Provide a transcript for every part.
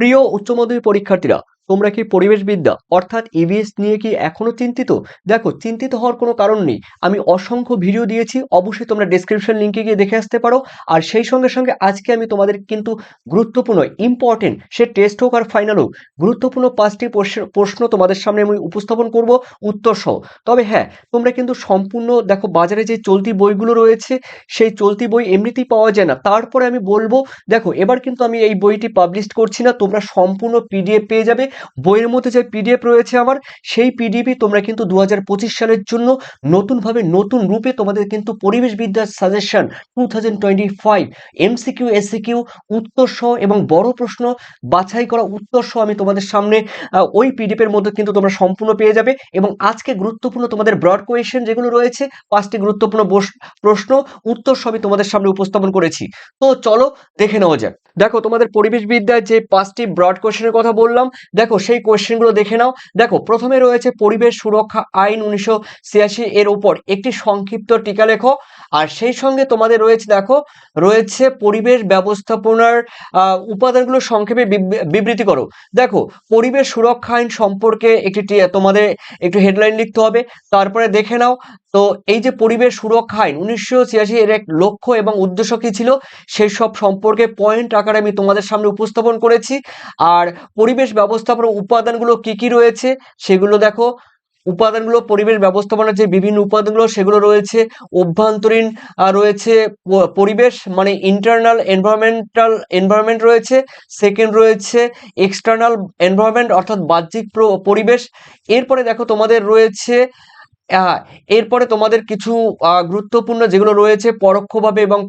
প্রিয় উচ্চ মাধ্যমিক পরীক্ষার্থীরা তোমরা কি পরিবেশবিদ্যা? অর্থাৎ ইভিএস নিয়ে কি এখনও চিন্তিত? দেখো, চিন্তিত হওয়ার কোনো কারণ নেই। আমি অসংখ্য ভিডিও দিয়েছি, অবশ্যই তোমরা ডেসক্রিপশন লিঙ্কে গিয়ে দেখে আসতে পারো। আর সেই সঙ্গে সঙ্গে আজকে আমি তোমাদের কিন্তু গুরুত্বপূর্ণ ইম্পর্টেন্ট সে টেস্ট হোক আর ফাইনাল হোক, গুরুত্বপূর্ণ পাঁচটি প্রশ্ন তোমাদের সামনে আমি উপস্থাপন করব, উত্তর সহ। তবে হ্যাঁ তোমরা কিন্তু সম্পূর্ণ, দেখো, বাজারে যে চলতি বইগুলো রয়েছে, সেই চলতি বই এমনিতেই পাওয়া যায় না। তারপরে আমি বলব, দেখো, এবার কিন্তু আমি এই বইটি পাবলিশ করছি না, তোমরা সম্পূর্ণ পিডিএফ পেয়ে যাবে। বইয়ের মধ্যে যে পিডিএফ রয়েছে আমার, সেই পিডিএফই তোমরা কিন্তু দুহাজার পঁচিশ সালের জন্য নতুনভাবে নতুন রূপে তোমাদের কিন্তু পরিবেশবিদ্যার suggestion two thousand twenty five MCQ SCQ উত্তর সহ এবং বড় প্রশ্ন বাছাই করা উত্তর সহ আমি তোমাদের সামনে ওই পিডিএফের মধ্যে কিন্তু তোমরা সম্পূর্ণ পেয়ে যাবে এবং আজকে গুরুত্বপূর্ণ তোমাদের ব্রড কোয়েশন যেগুলো রয়েছে, পাঁচটি গুরুত্বপূর্ণ প্রশ্ন উত্তর সবই তোমাদের সামনে উপস্থাপন করেছি। তো চলো দেখে নেওয়া যাক। দেখো তোমাদের পরিবেশবিদ্যায় যে পাঁচটি ব্রড কোয়েশনের কথা বললাম দেখো সেই কোয়েশ্চেনগুলো দেখে নাও। দেখো, প্রথমে রয়েছে পরিবেশ সুরক্ষা আইন উনিশশো ছিয়াশি এর উপর একটি সংক্ষিপ্ত টিকা লেখো। আর সেই সঙ্গে তোমাদের রয়েছে, দেখো, রয়েছে পরিবেশ ব্যবস্থাপনার উপাদানগুলো সংক্ষেপে বিব- বিবৃতি করো। দেখো, পরিবেশ সুরক্ষা আইন সম্পর্কে একটি তোমাদের একটু হেডলাইন লিখতে হবে। তারপরে দেখে নাও তো এই যে পরিবেশ সুরক্ষা আইন, উনিশশো ছিয়াশি এর এক লক্ষ্য এবং উদ্দেশ্য কি ছিল? সেই সব সম্পর্কে পয়েন্ট আকারে আমি তোমাদের সামনে উপস্থাপন করেছি। আর পরিবেশ ব্যবস্থাপনার উপাদানগুলো কি কি রয়েছে সেগুলো দেখো। উপাদানগুলো, পরিবেশ ব্যবস্থাপনার যে বিভিন্ন উপাদানগুলো সেগুলো রয়েছে। অভ্যন্তরীণ রয়েছে পরিবেশ মানে ইন্টারনাল এনভায়রনমেন্টাল এনভায়রনমেন্ট রয়েছে। সেকেন্ড রয়েছে এক্সটার্নাল এনভায়রনমেন্ট অর্থাৎ বাহ্যিক প্র- পরিবেশ। এরপরে দেখো তোমাদের রয়েছে এরপরে তোমাদের কিছু গুরুত্বপূর্ণ যেগুলো রয়েছে, পরোক্ষভাবে এবং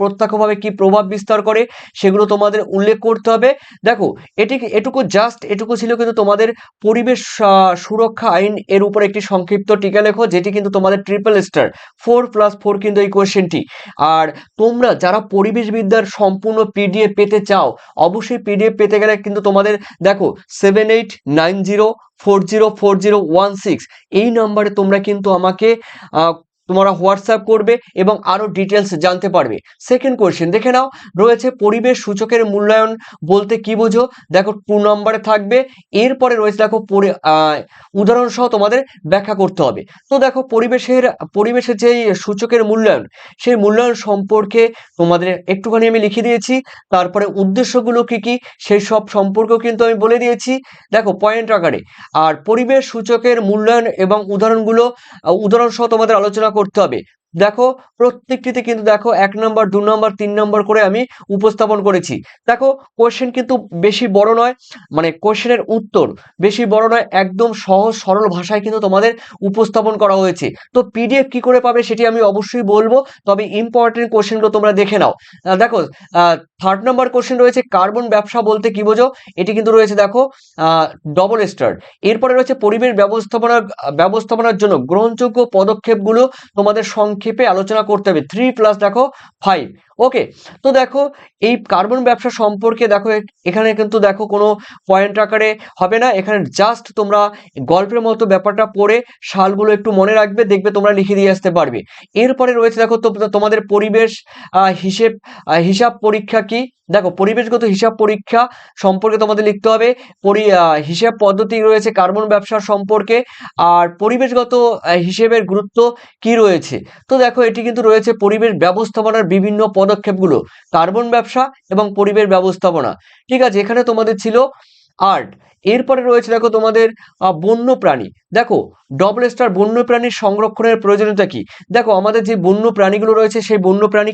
প্রত্যক্ষভাবে কি প্রভাব বিস্তার করে, সেগুলো তোমাদের উল্লেখ করতে হবে। দেখো, এটি এটুকু জাস্ট এটুকু ছিল কিন্তু তোমাদের পরিবেশ সুরক্ষা আইন এর উপর একটি সংক্ষিপ্ত টিকা লেখো, যেটি কিন্তু তোমাদের triple star four plus four কিন্তু এই কোয়েশ্চেনটি আর তোমরা যারা পরিবেশবিদ্যার সম্পূর্ণ পিডিএফ পেতে চাও, অবশ্যই পিডিএফ পেতে গেলে কিন্তু তোমাদের, দেখো seven eight nine zero four zero four zero one six এই নাম্বারে তোমরা কিন্তু আমাকে তোমরা হোয়াটসঅ্যাপ করবে এবং আরও ডিটেলস জানতে পারবে। সেকেন্ড কোয়েশ্চেন দেখে নাও। রয়েছে পরিবেশ সূচকের মূল্যায়ন বলতে কি বোঝো? দেখো টু নম্বরে থাকবে। এরপরে রয়েছে, দেখো উদাহরণ সহ তোমাদের ব্যাখ্যা করতে হবে। তো দেখো, পরিবেশের পরিবেশের যেই সূচকের মূল্যায়ন, সেই মূল্যায়ন সম্পর্কে তোমাদের একটুখানি আমি লিখে দিয়েছি। তারপরে উদ্দেশ্যগুলো কি কি, সেই সব সম্পর্কেও কিন্তু আমি বলে দিয়েছি। দেখো পয়েন্ট আকারে। আর পরিবেশ সূচকের মূল্যায়ন এবং উদাহরণগুলো উদাহরণ সহ তোমাদের আলোচনা করতে হবে। দেখো, প্রত্যেকটিতে কিন্তু দেখো এক নম্বর, দু নম্বর, তিন নম্বর করে আমি উপস্থাপন করেছি। দেখো কোশ্চেন কিন্তু বেশি বড় নয় মানে কোশ্চেনের উত্তর বেশি বড় নয়, একদম সহজ, সরল ভাষায় কিন্তু তোমাদের উপস্থাপন করা হয়েছে। তো পিডিএফ কি করে পাবে সেটি আমি অবশ্যই বলব, তবে ইম্পর্টেন্ট কোশ্চেনগুলো তোমরা দেখে নাও। দেখো থার্ড নাম্বার কোশ্চেন রয়েছে কার্বন ব্যবসা বলতে কি বোঝো? এটি কিন্তু রয়েছে দেখো ডবল স্টার এরপরে রয়েছে পরিবেশ ব্যবস্থাপনার ব্যবস্থাপনার জন্য গ্রহণযোগ্য পদক্ষেপগুলো তোমাদের সংক্ষেপে আলোচনা করতে হবে। থ্রি প্লাস দেখো ফাইভ ওকে তো দেখো, এই কার্বন ব্যবসা সম্পর্কে দেখো এখানে কিন্তু দেখো কোনো পয়েন্ট আকারে হবে না। এখানে জাস্ট তোমরা গল্পের মতো ব্যাপারটা পড়ে সালগুলো একটু মনে রাখবে, দেখবে তোমরা লিখে দিয়ে আসতে পারবে। এরপরে রয়েছে দেখো তোমাদের পরিবেশ হিসেব হিসাব পরীক্ষা কি? দেখো, পরিবেশগত হিসাব পরীক্ষা সম্পর্কে তোমাদের লিখতে হবে। পরি হিসাব পদ্ধতি রয়েছে কার্বন ব্যবসা সম্পর্কে। আর পরিবেশগত হিসেবের গুরুত্ব কি রয়েছে? তো দেখো, এটি কিন্তু রয়েছে পরিবেশ ব্যবস্থাপনার বিভিন্ন পদক্ষেপগুলো কার্বন ব্যবসা এবং পরিবেশ ব্যবস্থাপনা। ঠিক আছে এখানে তোমাদের ছিল আর্ট এরপরে রয়েছে দেখো তোমাদের বন্য প্রাণী দেখো ডবল স্টার বন্য প্রাণীর সংরক্ষণের প্রয়োজনীয়তা কি? দেখো, আমাদের যে বন্য প্রাণীগুলো রয়েছে, সেই বন্য প্রাণী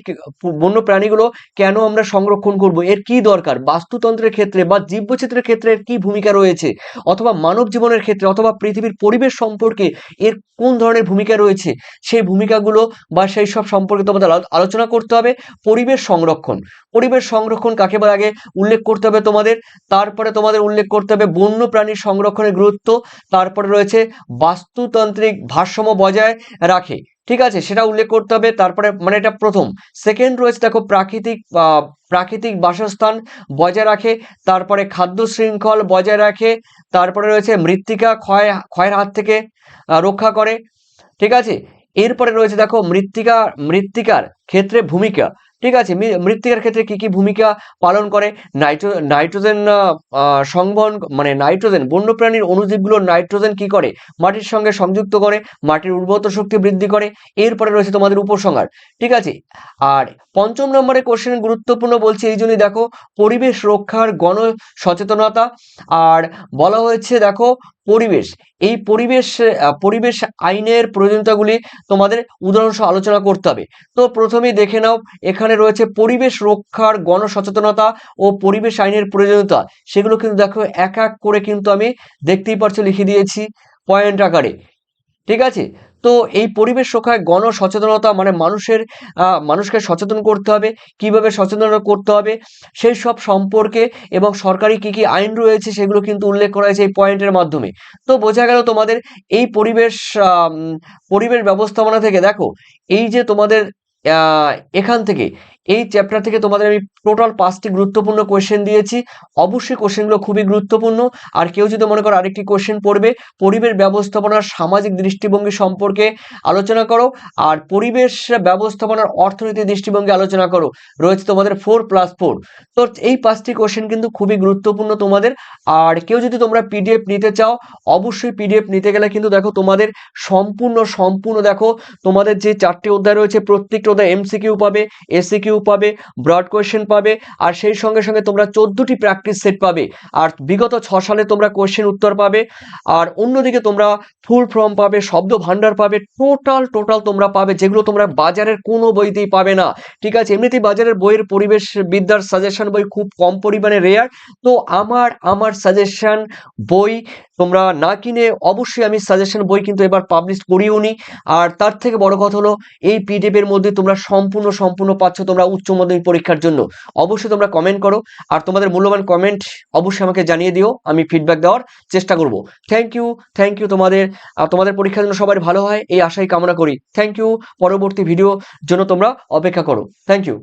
বন্য প্রাণীগুলো কেন আমরা সংরক্ষণ করব? এর কি দরকার? বাস্তুতন্ত্রের ক্ষেত্রে বা জীববৈচিত্র্যের ক্ষেত্রে এর কি ভূমিকা রয়েছে? অথবা মানব জীবনের ক্ষেত্রে অথবা পৃথিবীর পরিবেশ সম্পর্কে এর কোন ধরনের ভূমিকা রয়েছে? সেই ভূমিকাগুলো বা সেই সব সম্পর্কে তোমাদের আলোচনা করতে হবে। পরিবেশ সংরক্ষণ। পরিবেশ সংরক্ষণ কাকে আগে? উল্লেখ করতে হবে তোমাদের। তারপরে তোমাদের উল্লেখ করতে হবে বন্য প্রাণীর সংরক্ষণের গুরুত্ব, তারপরে রয়েছে বাস্তুতান্ত্রিক ভারসাম্য বজায় রাখে। ঠিক আছে, সেটা উল্লেখ করতে হবে, তারপরে মানে এটা প্রথম। সেকেন্ড রয়েছে, দেখো, প্রাকৃতিক প্রাকৃতিক বাসস্থান বজায় রাখে, তারপরে খাদ্য শৃঙ্খল বজায় রাখে, তারপরে রয়েছে মৃত্তিকা ক্ষয়, ক্ষয়ের হাত থেকে রক্ষা করে। ঠিক আছে, এরপরে রয়েছে, দেখো, মৃত্তিকা, মৃত্তিকার ক্ষেত্রে ভূমিকা। ঠিক আছে মৃত্তিকার ক্ষেত্রে কি কি ভূমিকা পালন করে? নাইট্রো, নাইট্রোজেন সংবহন মানে নাইট্রোজেন, বন্যপ্রাণীর অণুজীবগুলো নাইট্রোজেন কি করে? মাটির সঙ্গে সংযুক্ত করে, মাটির উর্বরতা শক্তি বৃদ্ধি করে, এরপরে রয়েছে তোমাদের উপসংহার। ঠিক আছে? আর পঞ্চম নম্বরে কোশ্চেন গুরুত্বপূর্ণ বলছে এই জন্যই দেখো, পরিবেশ রক্ষার গণ সচেতনতা, আর বলা হয়েছে দেখো, পরিবেশ। এই পরিবেশ পরিবেশ আইনের প্রয়োজনীয়তাগুলি তোমাদের উদাহরণ আলোচনা করতে হবে। তো প্রথমেই দেখে নাও, এখানে রয়েছে পরিবেশ রক্ষার গণসচেতনতা ও পরিবেশ আইনের প্রয়োজনীয়তা। সেগুলো কিন্তু দেখো এক এক করে কিন্তু আমি দেখতেই পারছ লিখে দিয়েছি পয়েন্ট আকারে। ঠিক আছে? তো এই পরিবেশ রক্ষায় গণসচেতনতা মানে মানুষের মানুষকে সচেতন করতে হবে, কীভাবে সচেতনতা করতে হবে, সেই সব সম্পর্কে এবং সরকারি কি কি আইন রয়েছে সেগুলো কিন্তু উল্লেখ করা হয়েছে এই পয়েন্টের মাধ্যমে। তো বোঝা গেল তোমাদের এই পরিবেশ পরিবেশ ব্যবস্থাপনা থেকে দেখো, এই যে তোমাদের এখান থেকে এই চ্যাপ্টার থেকে তোমাদের আমি টোটাল পাঁচটি গুরুত্বপূর্ণ কোশ্চেন দিয়েছি। অবশ্যই কোশ্চেনগুলো খুবই গুরুত্বপূর্ণ। আর কেউ যদি মনে করো আরেকটি কোশ্চেন পড়বে, পরিবেশ ব্যবস্থাপনার সামাজিক দৃষ্টিভঙ্গি সম্পর্কে আলোচনা করো, আর পরিবেশ ব্যবস্থাপনার অর্থনৈতিক দৃষ্টিভঙ্গি আলোচনা করো। রয়েছে তোমাদের ফোর প্লাস ফোর তো এই পাঁচটি কোশ্চেন কিন্তু খুবই গুরুত্বপূর্ণ তোমাদের। আর কেউ যদি তোমরা পিডিএফ নিতে চাও, অবশ্যই পিডিএফ নিতে গেলে কিন্তু দেখো তোমাদের সম্পূর্ণ সম্পূর্ণ দেখো তোমাদের যে চারটি অধ্যায় রয়েছে, প্রত্যেকটা অধ্যায় এমসিকিউ পাবে এসিকিউ পাবে ব্রড কোয়েশ্চেন পাবে, আর সেই সঙ্গে সঙ্গে তোমরা চোদ্দটি প্র্যাকটিস সেট পাবে। আর বিগত ছ সালে তোমরা কোয়েশ্চেন উত্তর পাবে, আর অন্যদিকে তোমরা ফুল ফর্ম পাবে, শব্দ ভান্ডার পাবে টোটাল টোটাল তোমরা পাবে, যেগুলো তোমরা বাজারের কোনো বইতেই পাবে না। ঠিক আছে, এমনিতেই বাজারের বইয়ের পরিবেশ বিদ্যার সাজেশন বই খুব কম পরিমাণে রেয়ার তো আমার আমার সাজেশন বই তোমরা না কিনে অবশ্যই আমি সাজেশন বই কিন্তু এবার পাবলিশ করিও নি আর তার থেকে বড় কথা হলো, এই পিডিএফ এর মধ্যে তোমরা সম্পূর্ণ সম্পূর্ণ পাচ্ছ, তোমরা উচ্চ মাধ্যমিক পরীক্ষার জন্য অবশ্যই তোমরা কমেন্ট করো। আর তোমাদের মূল্যবান কমেন্ট অবশ্যই আমাকে জানিয়ে দিও, আমি ফিডব্যাক দেওয়ার চেষ্টা করব। থ্যাংক ইউ থ্যাংক ইউ তোমাদের তোমাদের পরীক্ষার জন্য সবার ভালো হয়, এই আশাই কামনা করি। থ্যাংক ইউ পরবর্তী ভিডিও জন্য তোমরা অপেক্ষা করো। Thank you